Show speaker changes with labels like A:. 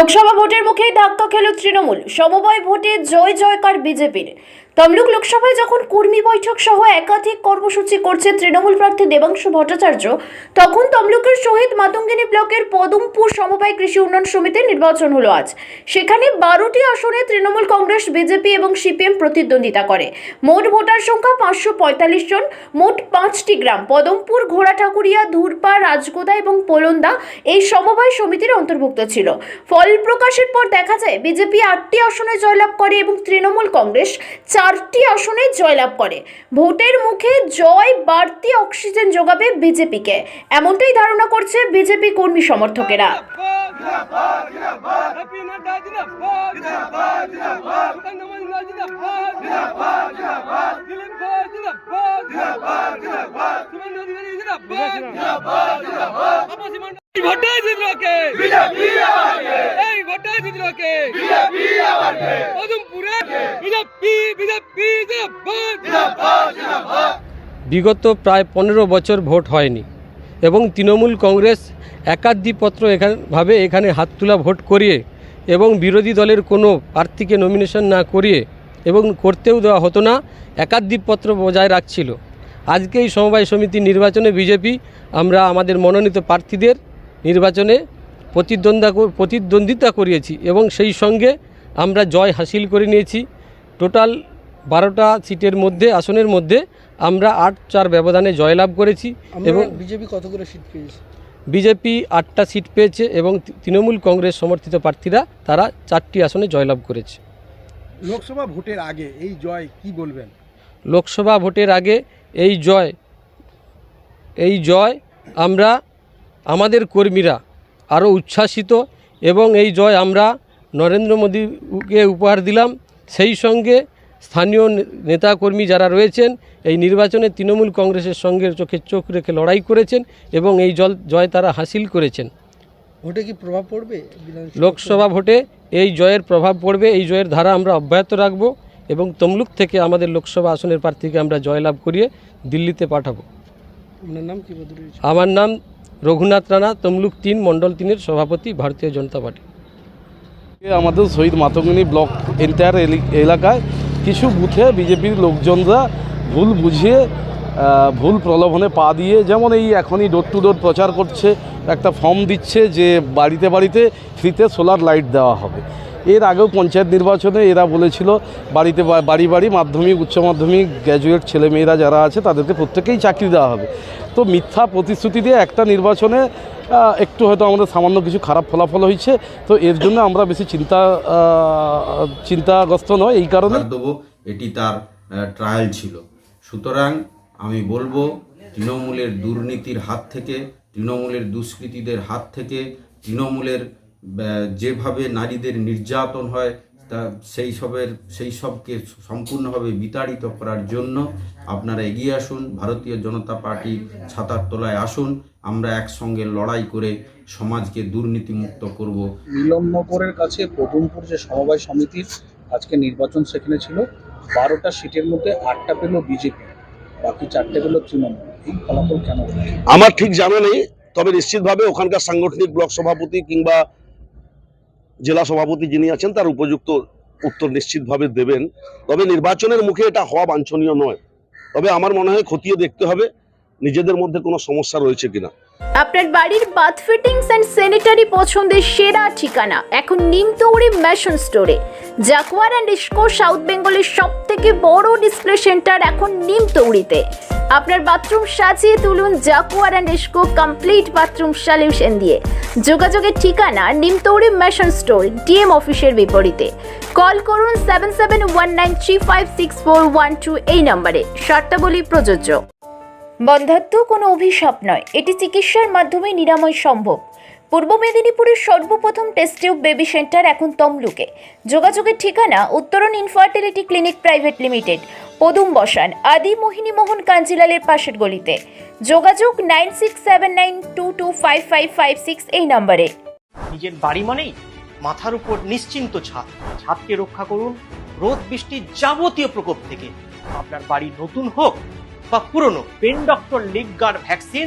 A: লোকসভা ভোটের মুখেই ধাক্কা খেল তৃণমূল। সমবায় ভোটে জয় জয়কার বিজেপির। তমলুক লোকসভায় যখন কর্মী বৈঠক সহ একাধিক কর্মসূচি করছে তৃণমূল প্রার্থী দেবাংশু ভট্টাচার্য, তখন তমলুকের শহীদ মাতঙ্গিনী ব্লকের পদমপুর সমবায় কৃষি উন্নয়ন সমিতির নির্বাচন হলো আজ। সেখানে বারোটি আসনে তৃণমূল কংগ্রেস, বিজেপি এবং সিপিএম প্রতিদ্বন্দ্বিতা করে। মোট ভোটার সংখ্যা পাঁচশো পঁয়তাল্লিশ জন। মোট পাঁচটি গ্রাম, পদমপুর, ঘোড়া ঠাকুরিয়া ধুরপা রাজগোদা এবং পোলন্দা এই সমবায় সমিতির অন্তর্ভুক্ত ছিল। ফল প্রকাশের পর দেখা যায়, বিজেপি আটটি আসনে জয়লাভ করে এবং তৃণমূল কংগ্রেস চারটি আসনে জয়লাভ করে। ভোটের মুখে জয়, বাড়তি অক্সিজেন যোগাবে বিজেপিকে। এমনটাই ধারণা করছে বিজেপি কর্মী সমর্থকেরা।
B: নাড্ডা
C: বিগত প্রায় পনেরো বছর ভোট হয়নি এবং তৃণমূল কংগ্রেস একাধিপত্র এখানভাবে এখানে হাত তোলা ভোট করিয়ে এবং বিরোধী দলের কোনো প্রার্থীকে নমিনেশন না করিয়ে এবং করতেও দেওয়া হতো না, একাধিপত্র বজায় রাখছিল। আজকে এই সমবায় সমিতি নির্বাচনে বিজেপি, আমরা আমাদের মনোনীত প্রার্থীদের নির্বাচনে প্রতিদ্বন্দ্বা প্রতিদ্বন্দ্বিতা করিয়েছি এবং সেই সঙ্গে আমরা জয় হাসিল করে নিয়েছি। টোটাল বারোটা সিটের মধ্যে আসনের মধ্যে আমরা আট চার ব্যবধানে জয়লাভ করেছি এবং
D: বিজেপি কতগুলো সিট পেয়েছে?
C: বিজেপি আটটা সিট পেয়েছে এবং তৃণমূল কংগ্রেস সমর্থিত প্রার্থীরা তারা চারটি আসনে জয়লাভ করেছে।
D: লোকসভা ভোটের আগে এই জয় কি বলবেন?
C: লোকসভা ভোটের আগে এই জয় এই জয় আমরা আমাদের কর্মীরা আরও উচ্ছ্বাসিত এবং এই জয় আমরা নরেন্দ্র মোদীকে উপহার দিলাম। সেই সঙ্গে স্থানীয় নেতাকর্মী যারা রয়েছেন এই নির্বাচনে তৃণমূল কংগ্রেসের সঙ্গে চোখে চোখ রেখে লড়াই করেছেন এবং এই জল জয় তারা হাসিল করেছেন।
D: ভোটে কি প্রভাব পড়বে
C: লোকসভা ভোটে এই জয়ের প্রভাব পড়বে এই জয়ের ধারা আমরা অব্যাহত রাখব এবং তমলুক থেকে আমাদের লোকসভা আসনের প্রার্থীকে আমরা জয়লাভ করিয়ে দিল্লিতে পাঠাবো। আমার নাম রঘুনাথ রানা তমলুক তিন মণ্ডল তিনের সভাপতি ভারতীয় জনতা পার্টি।
E: আমাদের শহীদ মাতঙ্গিনী ব্লক এন্টায়ার এলাকায় কিছু বুথে বিজেপির লোকজনরা ভুল বুঝিয়ে ভুল প্রলোভনে পা দিয়ে যেমন এই এখনই ডোর টু ডোর প্রচার করছে, একটা ফর্ম দিচ্ছে যে বাড়িতে বাড়িতে ফ্রিতে সোলার লাইট দেওয়া হবে। এর আগেও পঞ্চায়েত নির্বাচনে এরা বলেছিল, বাড়িতে বাড়ি বাড়ি মাধ্যমিক, উচ্চ মাধ্যমিক গ্র্যাজুয়েট ছেলেমেয়েরা যারা আছে তাদেরকে প্রত্যেকেই চাকরি দেওয়া হবে। তো মিথ্যা প্রতিশ্রুতি দিয়ে একটা নির্বাচনে একটু হয়তো আমাদের সামান্য কিছু খারাপ ফলাফল হয়েছে। তো এর জন্য আমরা বেশি চিন্তা চিন্তাগ্রস্ত নয়, এই কারণে।
F: দেবো, এটি তার ট্রায়াল ছিল। সুতরাং আমি বলব, তৃণমূলের দুর্নীতির হাত থেকে, তৃণমূলের দুষ্কৃতীদের হাত থেকে, তৃণমূলের যেভাবে নারীদের নির্যাতন হয় তা সেই সবের সেই সবকে সম্পূর্ণভাবে বিতাড়িত করার জন্য আপনারা এগিয়ে আসুন ভারতীয় জনতা পার্টি ছাতার তলায় আসুন আমরা একসঙ্গে লড়াই করে সমাজকে দুর্নীতিমুক্ত করব।
G: মিলননগরের কাছে পদমপুর যে সমবায় সমিতির আজকে নির্বাচন সেখানে ছিল বারোটা সিটের মধ্যে আটটা পেল বিজেপি বাকি চারটে পেল তৃণমূল। এই ফলাফল কেন
H: আমার ঠিক জানা নেই তবে নিশ্চিতভাবে ওখানকার সাংগঠনিক ব্লক সভাপতি কিংবা জেলা সভাপতি যিনি আছেন, তার উপযুক্ত উত্তর নিশ্চিতভাবে দেবেন। তবে নির্বাচনের মুখে এটা হওয়া বাঞ্ছনীয় নয়। তবে আমার মনে হয় খতিয়ে দেখতে হবে, নিজেদের মধ্যে কোনো সমস্যা রয়েছে কিনা।
A: আপনার বাড়ির বাথ ফিটিংস অ্যান্ড স্যানিটারি পছন্দের সেরা ঠিকানা এখন নিমতৌড়ি ম্যাশন স্টোরে জাকুয়ার অ্যান্ড ইস্কো, সাউথ বেঙ্গলের সব থেকে বড় ডিসপ্লে সেন্টার এখন নিমতৌড়িতে। আপনার বাথরুম সাজিয়ে তুলুন Jaquar and Essco complete bathroom solution দিয়ে। যোগাযোগের ঠিকানা নিমতৌরি মেশন স্টোর ডিএম অফিসের বিপরীতে। কল করুন seven seven one nine three five six four one two এই নম্বরে। শর্তাবলী প্রযোজ্য। বন্ধাত্ম কোনো অভিশাপ নয়। এটি চিকিৎসার মাধ্যমে নিরাময় সম্ভব। পূর্ব মেদিনীপুরের সর্বপ্রথম টেস্ট টিউব বেবি সেন্টার এখন তমলুকে। যোগাযোগের ঠিকানা উত্তরণ ইনফার্টিলিটি ক্লিনিক প্রাইভেট লিমিটেড পদুম বসান, আদি মোহিনী মোহন কাঞ্জিলালের পাশের গলিতে। যোগাযোগ nine six seven nine two two five five five six এই নম্বরে।
I: নিজের বাড়ি মানেই মাথার উপর নিশ্চিন্ত ছাদ। ছাদকে রক্ষা করুন রোদ বৃষ্টির যাবতীয় প্রকোপ থেকে। আপনার বাড়ি নতুন হোক বা পুরনো, pen doctor leak guard vaccine